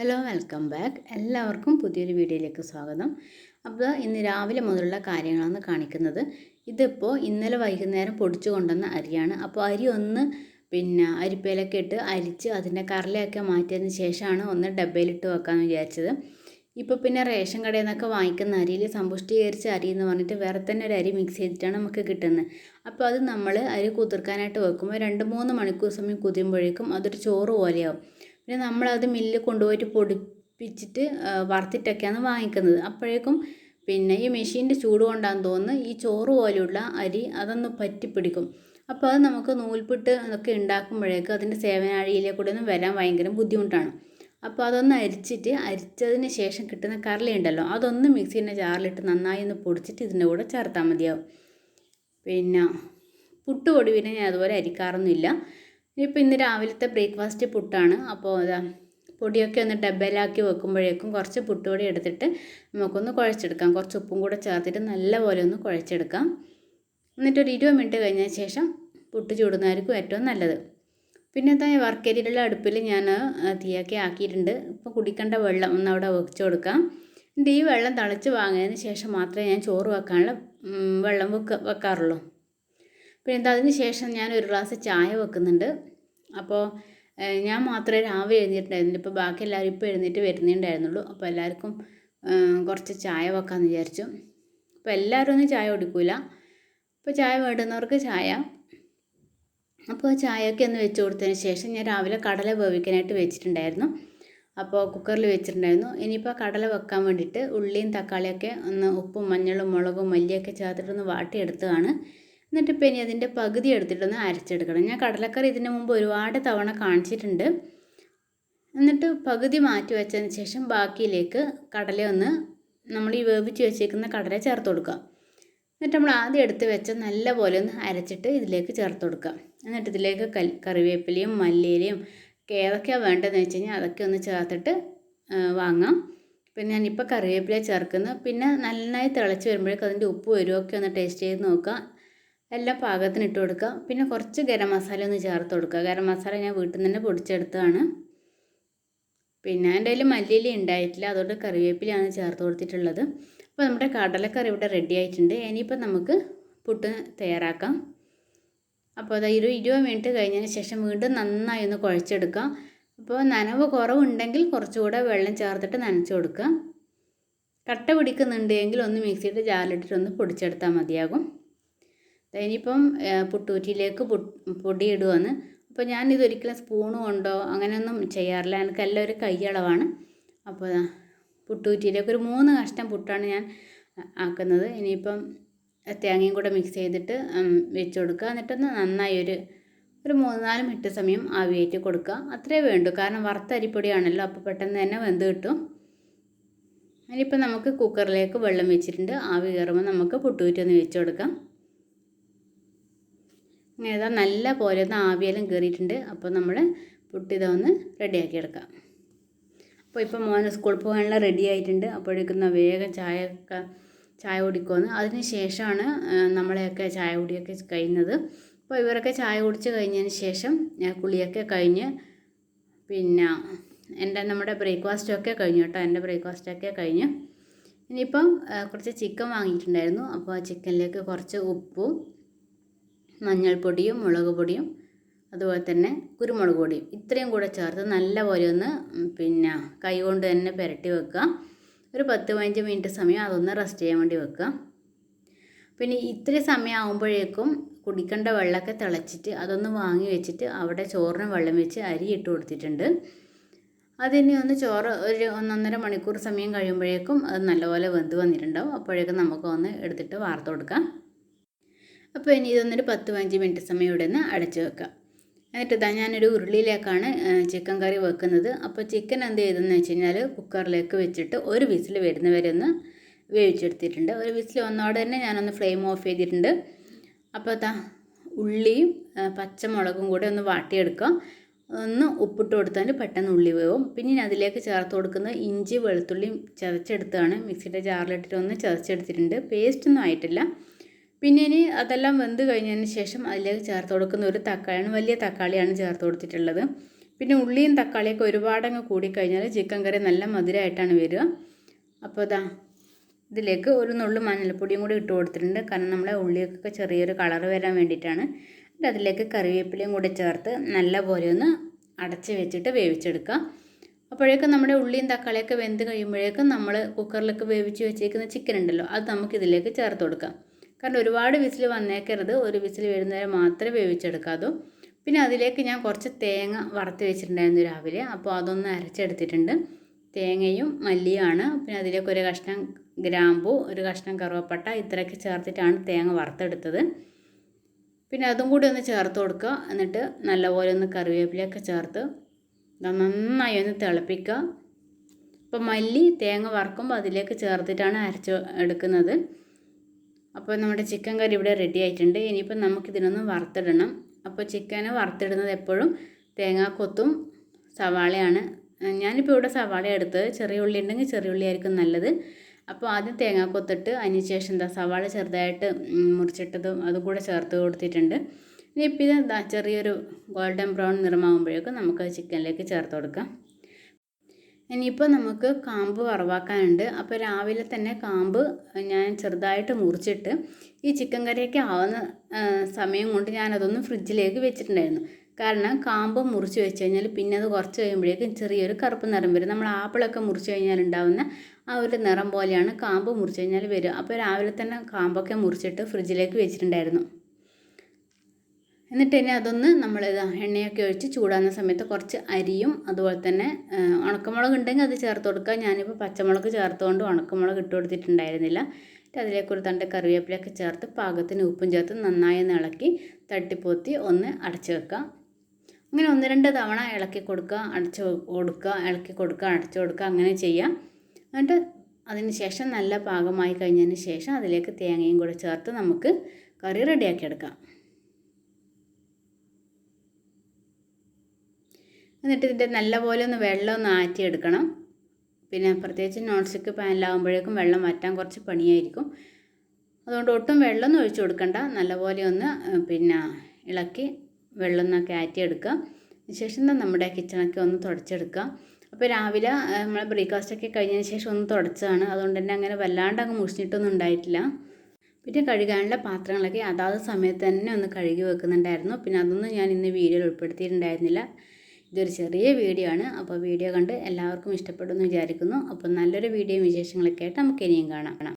Hello welcome back എല്ലാവർക്കും പുതിയൊരു വീഡിയോയിലേക്ക് സ്വാഗതം. അപ്പോൾ ഇന്ന് രാവിലെ മുതലുള്ള കാര്യങ്ങളാണ് കാണിക്കുന്നത്. ഇതിപ്പോൾ ഇന്നലെ വൈകുന്നേരം പൊടിച്ചു കൊണ്ടുവന്ന അരിയാണ്. അപ്പോൾ അരി ഒന്ന് പിന്നെ അരിപ്പയിലൊക്കെ ഇട്ട് അരിച്ച് അതിന്റെ കറലയൊക്കെ മാറ്റിയതിന് ശേഷമാണ് ഒന്ന് ഡബ്ബയിലിട്ട് വെക്കാമെന്ന് വിചാരിച്ചത്. ഇപ്പോൾ പിന്നെ റേഷൻ കടയിൽ നിന്നൊക്കെ വാങ്ങിക്കുന്ന അരിയിൽ സമ്പുഷ്ടീകരിച്ച അരി എന്ന് പറഞ്ഞിട്ട് വേറെ തന്നെ ഒരു അരി മിക്സ് ചെയ്തിട്ടാണ് നമുക്ക് കിട്ടുന്നത്. അപ്പോൾ അത് നമ്മൾ അരി കുതിർക്കാനായിട്ട് വെക്കുമ്പോൾ രണ്ട് മൂന്ന് മണിക്കൂർ സമയം കുതിരുമ്പോഴേക്കും അതൊരു ചോറ് പോലെയാവും. പിന്നെ നമ്മളത് മില്ലിൽ കൊണ്ടുപോയിട്ട് പൊടിപ്പിച്ചിട്ട് വറുത്തിട്ടൊക്കെയാണ് വാങ്ങിക്കുന്നത്. അപ്പോഴേക്കും പിന്നെ ഈ മെഷീന്റെ ചൂട് കൊണ്ടാന്ന് തോന്നുന്നു ഈ ചോറ് പോലെയുള്ള അരി അതൊന്ന് പറ്റിപ്പിടിക്കും. അപ്പോൾ അത് നമുക്ക് നൂൽപുട്ട് അതൊക്കെ ഉണ്ടാക്കുമ്പോഴേക്കും അതിന്റെ സേവനാഴിയിലെ കൂടെ ഒന്നും വരാൻ ഭയങ്കര ബുദ്ധിമുട്ടാണ്. അപ്പോൾ അതൊന്ന് അരിച്ചിട്ട് അരിച്ചതിന് ശേഷം കിട്ടുന്ന കറല ഉണ്ടല്ലോ അതൊന്ന് മിക്സീന്റെ ജാറിലിട്ട് നന്നായി ഒന്ന് പൊടിച്ചിട്ട് ഇതിന്റെ കൂടെ ചേർത്താൽ മതിയാവും. പിന്നെ പുട്ടുപൊടി പിന്നെ ഞാൻ അതുപോലെ അരിക്കാറൊന്നുമില്ല. ഇപ്പോൾ ഇന്ന് രാവിലത്തെ ബ്രേക്ക്ഫാസ്റ്റ് പുട്ടാണ്. അപ്പോൾ അതാ പൊടിയൊക്കെ ഒന്ന് ഡബ്ബയിലാക്കി വെക്കുമ്പോഴേക്കും കുറച്ച് പുട്ടുപൊടി എടുത്തിട്ട് നമുക്കൊന്ന് കുഴച്ചെടുക്കാം. കുറച്ച് ഉപ്പും കൂടെ ചേർത്തിട്ട് നല്ലപോലെ ഒന്ന് കുഴച്ചെടുക്കാം. എന്നിട്ട് ഒരു ഇരുപത് മിനിറ്റ് കഴിഞ്ഞ ശേഷം പുട്ട് ചൂടുന്നതായിരിക്കും ഏറ്റവും നല്ലത്. പിന്നെ എന്താ വർക്കരിയിലുള്ള അടുപ്പിൽ ഞാൻ തീയാക്കി ആക്കിയിട്ടുണ്ട്. ഇപ്പോൾ കുടിക്കേണ്ട വെള്ളം ഒന്ന് അവിടെ വെച്ച് കൊടുക്കാം. എന്നിട്ട് ഈ വെള്ളം തിളച്ച് വാങ്ങിയതിന് ശേഷം മാത്രമേ ഞാൻ ചോറ് വെക്കാനുള്ള വെള്ളം വെക്ക വെക്കാറുള്ളൂ. പിന്നെ അതിന് ശേഷം ഞാൻ ഒരു ഗ്ലാസ് ചായ വെക്കുന്നുണ്ട്. അപ്പോൾ ഞാൻ മാത്രമേ രാവിലെ എഴുന്നേറ്റുണ്ടായിരുന്നില്ല ഇപ്പോൾ ബാക്കി എല്ലാവരും ഇപ്പോൾ എഴുന്നേറ്റ് വരുന്നുണ്ടായിരുന്നുള്ളൂ അപ്പോൾ എല്ലാവർക്കും കുറച്ച് ചായ വെക്കാമെന്ന് വിചാരിച്ചു. അപ്പോൾ എല്ലാവരും ഒന്നും ചായ കുടിക്കില്ല അപ്പോൾ ചായ വേണ്ടുന്നവർക്ക് ചായ. അപ്പോൾ ചായയൊക്കെ ഒന്ന് വെച്ച് കൊടുത്തതിന് ശേഷം ഞാൻ രാവിലെ കടല വേവിക്കാനായിട്ട് വെച്ചിട്ടുണ്ടായിരുന്നു. അപ്പോൾ കുക്കറിൽ വെച്ചിട്ടുണ്ടായിരുന്നു. ഇനിയിപ്പോൾ കടല വെക്കാൻ വേണ്ടിയിട്ട് ഉള്ളിയും തക്കാളിയൊക്കെ ഒന്ന് ഉപ്പും മഞ്ഞളും മുളകും മല്ലിയൊക്കെ ചേർത്തിട്ടൊന്ന് വാട്ടിയെടുത്തതാണ്. എന്നിട്ട് ഇപ്പം ഇനി അതിന്റെ പകുതി എടുത്തിട്ടൊന്ന് അരച്ചെടുക്കണം. ഞാൻ കടലക്കറി ഇതിന് മുമ്പ് ഒരുപാട് തവണ കാണിച്ചിട്ടുണ്ട്. എന്നിട്ട് പകുതി മാറ്റി വെച്ചതിന് ശേഷം ബാക്കിയിലേക്ക് കടല ഒന്ന് നമ്മൾ ഈ വേവിച്ച് വെച്ചേക്കുന്ന കടല ചേർത്ത് കൊടുക്കുക. എന്നിട്ട് നമ്മൾ ആദ്യം എടുത്ത് വെച്ച നല്ല പോലെ ഒന്ന് അരച്ചിട്ട് ഇതിലേക്ക് ചേർത്ത് കൊടുക്കുക. എന്നിട്ട് ഇതിലേക്ക് കൽ കറിവേപ്പിലയും മല്ലിയിലയും ഏതൊക്കെയാണ് വേണ്ടതെന്ന് വെച്ച് കഴിഞ്ഞാൽ അതൊക്കെ ഒന്ന് ചേർത്തിട്ട് വാങ്ങാം. പിന്നെ ഞാനിപ്പോൾ കറിവേപ്പില ചേർക്കുന്നു. പിന്നെ നന്നായി തിളച്ച് വരുമ്പോഴേക്കും അതിന്റെ ഉപ്പ് വരുമൊക്കെ ഒന്ന് ടേസ്റ്റ് ചെയ്ത് നോക്കുക. എല്ലാം പാകത്തിന് ഇട്ട് കൊടുക്കുക. പിന്നെ കുറച്ച് ഗരം മസാല ഒന്ന് ചേർത്ത് കൊടുക്കുക. ഗരം മസാല ഞാൻ വീട്ടിൽ നിന്ന് തന്നെ പൊടിച്ചെടുത്തതാണ്. പിന്നെ എന്റെ കയ്യിൽ മല്ലിയില ഉണ്ടായിട്ടില്ല. അതുകൊണ്ട് കറിവേപ്പിലയാണ് ചേർത്ത് കൊടുത്തിട്ടുള്ളത്. അപ്പോൾ നമ്മുടെ കടലക്കറി ഇവിടെ റെഡി ആയിട്ടുണ്ട്. ഇനിയിപ്പോൾ നമുക്ക് പുട്ട് തയ്യാറാക്കാം. അപ്പോൾ അത് ഒരു ഇരുപത് മിനിറ്റ് കഴിഞ്ഞതിന് ശേഷം വീണ്ടും നന്നായി ഒന്ന് കുഴച്ചെടുക്കാം അപ്പോൾ നനവ് കുറവുണ്ടെങ്കിൽ കുറച്ചുകൂടെ വെള്ളം ചേർത്തിട്ട് നനച്ച് കൊടുക്കുക. കട്ട പിടിക്കുന്നുണ്ടെങ്കിൽ ഒന്ന് മിക്സിയുടെ ജാറിലിട്ടിട്ട് ഒന്ന് പൊടിച്ചെടുത്താൽ മതിയാകും. ഇനിയിപ്പം പുട്ടൂറ്റിയിലേക്ക് പൊടി ഇടുവാണ് അപ്പോൾ ഞാൻ ഇതൊരിക്കലും സ്പൂണ് കൊണ്ടോ അങ്ങനെയൊന്നും ചെയ്യാറില്ല. എനിക്ക് എല്ലാം ഒരു കൈയളവാണ്. അപ്പോൾ പുട്ടൂറ്റിയിലേക്ക് ഒരു മൂന്ന് കഷ്ടം പുട്ടാണ് ഞാൻ ആക്കുന്നത്. ഇനിയിപ്പം തേങ്ങയും കൂടെ മിക്സ് ചെയ്തിട്ട് വെച്ച് കൊടുക്കുക. എന്നിട്ടൊന്ന് നന്നായി ഒരു ഒരു മൂന്ന് നാല് മിനിറ്റ് സമയം ആവിയേറ്റ് കൊടുക്കുക. അത്രേ വേണ്ടൂ. കാരണം വറുത്ത അരിപ്പൊടിയാണല്ലോ. അപ്പോൾ പെട്ടെന്ന് തന്നെ വെന്ത് കിട്ടും. ഇനിയിപ്പോൾ നമുക്ക് കുക്കറിലേക്ക് വെള്ളം വെച്ചിട്ടുണ്ട്. ആവി കയറുമ്പോൾ നമുക്ക് പുട്ടുകുറ്റി ഒന്ന് വെച്ച് കൊടുക്കാം. ഇതാ നല്ല പോലെ ഒന്ന് ആവിയെല്ലാം കയറിയിട്ടുണ്ട് അപ്പോൾ നമ്മൾ പുട്ട് റെഡിയാക്കി എടുക്കാം. അപ്പോൾ ഇപ്പോൾ മോന് സ്കൂളിൽ പോകാനുള്ള റെഡി ആയിട്ടുണ്ട്. അപ്പോഴേക്കുന്ന വേഗം ചായ ചായ കുടിക്കുമെന്ന് അതിന് ശേഷമാണ് നമ്മളെയൊക്കെ ചായ കുടിയൊക്കെ കഴിയുന്നത്. അപ്പോൾ ഇവരൊക്കെ ചായ കുടിച്ച് കഴിഞ്ഞതിന് ശേഷം ഞാൻ കുളിയൊക്കെ കഴിഞ്ഞ് പിന്നെ എന്റെ നമ്മുടെ ബ്രേക്ക്ഫാസ്റ്റൊക്കെ കഴിഞ്ഞു കേട്ടോ. എന്റെ ബ്രേക്ക്ഫാസ്റ്റൊക്കെ കഴിഞ്ഞ്. ഇനിയിപ്പം കുറച്ച് ചിക്കൻ വാങ്ങിയിട്ടുണ്ടായിരുന്നു. അപ്പോൾ ആ ചിക്കനിലേക്ക് കുറച്ച് ഉപ്പും മഞ്ഞൾപ്പൊടിയും മുളക് പൊടിയും അതുപോലെ തന്നെ കുരുമുളക് പൊടിയും. ഇത്രയും കൂടെ ചേർത്ത് നല്ലപോലെ ഒന്ന് പിന്നെ കൈ കൊണ്ട് തന്നെ പുരട്ടി വെക്കുക. ഒരു പത്ത് പതിനഞ്ച് മിനിറ്റ് സമയം അതൊന്ന് റെസ്റ്റ് ചെയ്യാൻ വേണ്ടി വെക്കുക. പിന്നെ ഇത്രയും സമയം ആകുമ്പോഴേക്കും കുടിക്കേണ്ട വെള്ളമൊക്കെ തിളച്ചിട്ട് അതൊന്ന് വാങ്ങി വെച്ചിട്ട് അവിടെ ചോറിന് വെള്ളം വെച്ച് അരി ഇട്ട് കൊടുത്തിട്ടുണ്ട്. അതിനി ഒന്ന് ചോറ് ഒരു ഒന്നൊന്നര മണിക്കൂർ സമയം കഴിയുമ്പോഴേക്കും അത് നല്ലപോലെ വെന്ത് വന്നിട്ടുണ്ടാവും. അപ്പോഴേക്കും നമുക്ക് ഒന്ന് എടുത്തിട്ട് വാർത്ത് കൊടുക്കാം. അപ്പോൾ ഇനി ഇതൊന്നൊരു പത്ത് പതിനഞ്ച് മിനിറ്റ് സമയം ഇവിടെ നിന്ന് അടച്ച് വെക്കാം. എന്നിട്ട് ഇതാ ഞാനൊരു ഉരുളിയിലേക്കാണ് ചിക്കൻ കറി വെക്കുന്നത്. അപ്പോൾ ചിക്കൻ എന്ത് ചെയ്തെന്ന് വെച്ച് കഴിഞ്ഞാൽ കുക്കറിലേക്ക് വെച്ചിട്ട് ഒരു വിസിൽ വരുന്നവരെ ഒന്ന് വേവിച്ചെടുത്തിട്ടുണ്ട്. ഒരു വിസിൽ വന്നോടെ തന്നെ ഞാനൊന്ന് ഫ്ലെയിം ഓഫ് ചെയ്തിട്ടുണ്ട്. അപ്പോൾ ഇതാ ഉള്ളിയും പച്ചമുളകും കൂടെ ഒന്ന് വാട്ടിയെടുക്കുക ഒന്ന് ഉപ്പിട്ട് കൊടുത്താൽ പെട്ടെന്ന് ഉള്ളി വേവും. പിന്നെ അതിലേക്ക് ചേർത്ത് കൊടുക്കുന്നത് ഇഞ്ചി വെളുത്തുള്ളിയും ചതച്ചെടുത്താണ് മിക്സിയുടെ ജാറിലിട്ടിട്ട് ഒന്ന് ചതച്ചെടുത്തിട്ടുണ്ട്. പേസ്റ്റൊന്നും ആയിട്ടില്ല. പിന്നെ ഇനി അതെല്ലാം വെന്ത് കഴിഞ്ഞതിന് ശേഷം അതിലേക്ക് ചേർത്ത് കൊടുക്കുന്ന ഒരു തക്കാളിയാണ് വലിയ തക്കാളിയാണ് ചേർത്ത് കൊടുത്തിട്ടുള്ളത്. പിന്നെ ഉള്ളിയും തക്കാളിയൊക്കെ ഒരുപാടങ്ങ് കൂടിക്കഴിഞ്ഞാൽ ചിക്കൻ കറി നല്ല മധുരമായിട്ടാണ് വരിക. അപ്പോൾ ഇതാ ഇതിലേക്ക് ഒരു നുള്ളു മഞ്ഞൾപ്പൊടിയും കൂടി ഇട്ട് കൊടുത്തിട്ടുണ്ട്. കാരണം നമ്മളെ ഉള്ളിയൊക്കെ ചെറിയൊരു കളർ വരാൻ വേണ്ടിയിട്ടാണ്. എന്നിട്ട് അതിലേക്ക് കറിവേപ്പിലയും കൂടി ചേർത്ത് നല്ല പോലെ ഒന്ന് അടച്ച് വെച്ചിട്ട് വേവിച്ചെടുക്കുക. അപ്പോഴേക്കും നമ്മുടെ ഉള്ളിയും തക്കാളിയൊക്കെ വെന്ത് കഴിയുമ്പോഴേക്കും നമ്മൾ കുക്കറിലൊക്കെ വേവിച്ച് വെച്ചേക്കുന്ന ചിക്കൻ ഉണ്ടല്ലോ അത് നമുക്ക് ഇതിലേക്ക് ചേർത്ത് കൊടുക്കാം. കാരണം ഒരുപാട് വിസിൽ വന്നേക്കരുത്. ഒരു വിസിൽ വരുന്നവരെ മാത്രമേ വേവിച്ചെടുക്കാതൂ പിന്നെ അതിലേക്ക് ഞാൻ കുറച്ച് തേങ്ങ വറുത്ത് വെച്ചിട്ടുണ്ടായിരുന്നു രാവിലെ. അപ്പോൾ അതൊന്ന് അരച്ചെടുത്തിട്ടുണ്ട്. തേങ്ങയും മല്ലിയാണ് പിന്നെ അതിലേക്ക് ഒരു കഷ്ണം ഗ്രാമ്പു ഒരു കഷ്ണം കറുവപ്പട്ട ഇത്രയൊക്കെ ചേർത്തിട്ടാണ് തേങ്ങ വറുത്തെടുത്തത്. പിന്നെ അതും കൂടി ഒന്ന് ചേർത്ത് കൊടുക്കുക. എന്നിട്ട് നല്ലപോലെ ഒന്ന് കറിവേപ്പിലയൊക്കെ ചേർത്ത് നന്നായി ഒന്ന് തിളപ്പിക്കുക. അപ്പോൾ മല്ലി തേങ്ങ വറക്കുമ്പോൾ അതിലേക്ക് ചേർത്തിട്ടാണ് അരച്ച് എടുക്കുന്നത്. അപ്പോൾ നമ്മുടെ ചിക്കൻ കറി ഇവിടെ റെഡി ആയിട്ടുണ്ട്. ഇനിയിപ്പോൾ നമുക്കിതിനൊന്ന് വറുത്തിടണം. അപ്പോൾ ചിക്കന് വറുത്തിടുന്നത് എപ്പോഴും തേങ്ങാക്കൊത്തും സവാളയാണ്. ഞാനിപ്പോൾ ഇവിടെ സവാള എടുത്തത്. ചെറിയ ഉള്ളി ഉണ്ടെങ്കിൽ ചെറിയ ഉള്ളി ആയിരിക്കും നല്ലത്. അപ്പോൾ ആദ്യം തേങ്ങാക്കൊത്തിട്ട് അതിന് ശേഷം എന്താ സവാള ചെറുതായിട്ട് മുറിച്ചിട്ടതും അതും കൂടെ ചേർത്ത് കൊടുത്തിട്ടുണ്ട്. ഇനി ഇനിയിപ്പോൾ ഇത് ചെറിയൊരു ഗോൾഡൻ ബ്രൗൺ നിറമാകുമ്പോഴേക്കും നമുക്ക് ചിക്കനിലേക്ക് ചേർത്ത് കൊടുക്കാം. ഇനിയിപ്പോൾ നമുക്ക് കാമ്പ് വറവാക്കാനുണ്ട്. അപ്പോൾ രാവിലെ തന്നെ കാമ്പ് ഞാൻ ചെറുതായിട്ട് മുറിച്ചിട്ട് ഈ ചിക്കൻ കറിയൊക്കെ ആവുന്ന സമയം കൊണ്ട് ഞാനതൊന്ന് ഫ്രിഡ്ജിലേക്ക് വെച്ചിട്ടുണ്ടായിരുന്നു. കാരണം കാമ്പ് മുറിച്ച് വെച്ച് കഴിഞ്ഞാൽ പിന്നെ അത് കുറച്ച് കഴിയുമ്പോഴേക്കും ചെറിയൊരു കറുപ്പ് നിറം വരും. നമ്മൾ ആപ്പിളൊക്കെ മുറിച്ച് കഴിഞ്ഞാൽ ഉണ്ടാകുന്ന ആ ഒരു നിറം പോലെയാണ് കാമ്പ് മുറിച്ച് കഴിഞ്ഞാൽ വരും അപ്പോൾ രാവിലെ തന്നെ കാമ്പൊക്കെ മുറിച്ചിട്ട് ഫ്രിഡ്ജിലേക്ക് വെച്ചിട്ടുണ്ടായിരുന്നു. എന്നിട്ട് ഇനി അതൊന്ന് നമ്മൾ ഇതാ എണ്ണയൊക്കെ ഒഴിച്ച് ചൂടാകുന്ന സമയത്ത് കുറച്ച് അരിയും അതുപോലെ തന്നെ ഉണക്കമുളക് ഉണ്ടെങ്കിൽ അത് ചേർത്ത് കൊടുക്കുക. ഞാനിപ്പോൾ പച്ചമുളക് ചേർത്തുകൊണ്ട് ഉണക്കമുളക് ഇട്ട് കൊടുത്തിട്ടുണ്ടായിരുന്നില്ല. എന്നിട്ട് അതിലേക്ക് ഒരു തണ്ട് കറിവേപ്പിലൊക്കെ ചേർത്ത് പാകത്തിന് ഉപ്പും ചേർത്ത് നന്നായി ഒന്ന് ഇളക്കി തട്ടിപ്പൊത്തി ഒന്ന് അടച്ച് വെക്കുക. അങ്ങനെ ഒന്ന് രണ്ട് തവണ ഇളക്കി കൊടുക്കുക അടച്ച് കൊടുക്കുക ഇളക്കി കൊടുക്കുക അടച്ചു കൊടുക്കുക അങ്ങനെ ചെയ്യാം എന്നിട്ട് അതിന് ശേഷം നല്ല പാകമായി കഴിഞ്ഞതിന് ശേഷം അതിലേക്ക് തേങ്ങയും കൂടെ ചേർത്ത് നമുക്ക് കറി റെഡിയാക്കി എടുക്കാം. എന്നിട്ട് ഇതിന്റെ നല്ലപോലെ ഒന്ന് വെള്ളം ഒന്ന് ആറ്റിയെടുക്കണം. പിന്നെ പ്രത്യേകിച്ച് നോൺ സ്റ്റിക്ക് പാനിലാകുമ്പോഴേക്കും വെള്ളം വറ്റാൻ കുറച്ച് പണിയായിരിക്കും. അതുകൊണ്ട് ഒട്ടും വെള്ളമൊന്നും ഒഴിച്ചു കൊടുക്കണ്ട. നല്ലപോലെ ഒന്ന് പിന്നെ ഇളക്കി വെള്ളം ഒന്നൊക്കെ ആറ്റിയെടുക്കുക ശേഷം നമ്മുടെ കിച്ചണൊക്കെ ഒന്ന് തുടച്ചെടുക്കുക. അപ്പോൾ രാവിലെ നമ്മൾ ബ്രേക്ക്ഫാസ്റ്റൊക്കെ കഴിഞ്ഞതിന് ശേഷം ഒന്ന് തുടച്ചതാണ്. അതുകൊണ്ട് തന്നെ അങ്ങനെ വല്ലാണ്ട് അങ്ങ് മുഷിഞ്ഞിട്ടൊന്നും ഉണ്ടായിട്ടില്ല. പിന്നെ കഴുകാനുള്ള പാത്രങ്ങളൊക്കെ അതാത് സമയത്ത് തന്നെ ഒന്ന് കഴുകി വെക്കുന്നുണ്ടായിരുന്നു. പിന്നെ അതൊന്നും ഞാൻ ഇന്ന് വീഡിയോയിൽ ഉൾപ്പെടുത്തിയിട്ടുണ്ടായിരുന്നില്ല. ഇതൊരു ചെറിയ വീഡിയോ ആണ്. അപ്പോൾ വീഡിയോ കണ്ട് എല്ലാവർക്കും ഇഷ്ടപ്പെടുമെന്ന് വിചാരിക്കുന്നു. അപ്പോൾ നല്ലൊരു വീഡിയോയും വിശേഷങ്ങളൊക്കെ ആയിട്ട് നമുക്ക് ഇനിയും കാണാം.